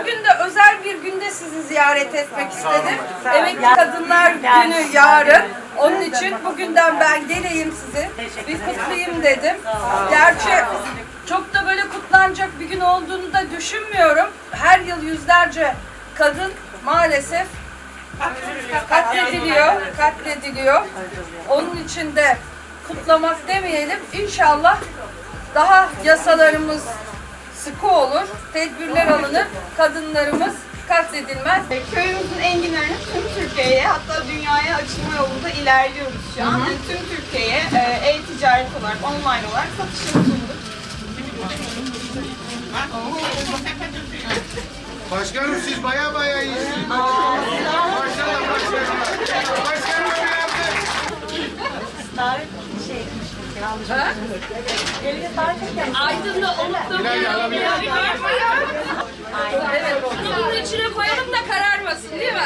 Bugün de özel bir günde sizi ziyaret etmek istedim. Emekli Kadınlar Günü yarın. Onun için bugünden ben geleyim sizi. Bir kutlayayım dedim. Gerçi çok da böyle kutlanacak bir gün olduğunu da düşünmüyorum. Her yıl yüzlerce kadın maalesef katlediliyor, katlediliyor. Onun için de kutlamak demeyelim. İnşallah daha yasalarımız sıkı olur, tedbirler alınır, kadınlarımız katledilmez. Köyümüzün enginlerini tüm Türkiye'ye hatta dünyaya açılma yolunda ilerliyoruz şu an. Yani tüm Türkiye'ye e, e-ticaret olarak, online olarak satışını sunduk. Başkanım siz baya baya iyisiniz. Maşallah başkanım. Başkanım öyle yaptı. Aydın'da Umut'ta? Evet, bunun içine koyalım da kararmasın değil mi?